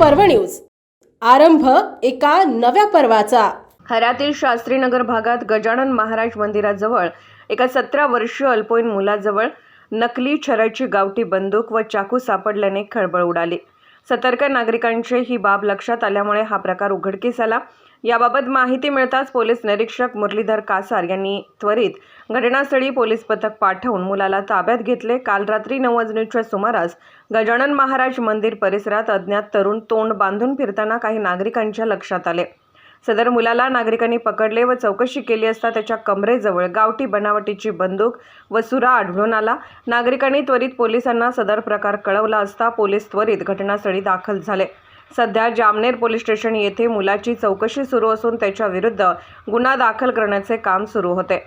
पर्व न्यूज. आरंभ एका नव्या पर्वाचा. खऱ्यातील शास्त्रीनगर भागात गजानन महाराज मंदिराजवळ एका सतरा वर्षीय अल्पवयीन मुलाजवळ नकली छराची गावठी बंदूक व चाकू सापडल्याने खळबळ उडाली. सतर्क नागरिकांची ही बाब लक्षात आल्यामुळे हा प्रकार उघडकीस आला. याबाबत माहिती मिळताच पोलीस निरीक्षक मुरलीधर कासार यांनी त्वरित घटनास्थळी पोलीस पथक पाठवून मुलाला ताब्यात घेतले. काल रात्री नऊ वाजण्याच्या सुमारास गजानन महाराज मंदिर परिसरात अज्ञात तरुण तोंड बांधून फिरताना काही नागरिकांच्या लक्षात आले. सदर मुलाला नागरिकांनी पकडले व चौकशी केली असता त्याच्या कमरेजवळ गावठी बनावटीची बंदूक व सुरा आढळून आला. नागरिकांनी त्वरित पोलिसांना सदर प्रकार कळवला असता पोलीस त्वरित घटनास्थळी दाखल झाले. सध्या जामनेर पोलीस स्टेशन येथे मुलाची चौकशी सुरू असून त्याच्या विरुद्ध गुन्हा दाखल करण्याचे काम सुरू होते.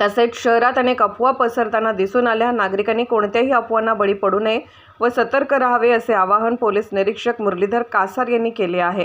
तसेच शहरात अनेक अफवा पसरताना दिसून आल्या. नागरिकांनी कोणत्याही अफवांना बळी पडू नये व सतर्क राहावे असे आवाहन पोलीस निरीक्षक मुरलीधर कासार यांनी केले आहे.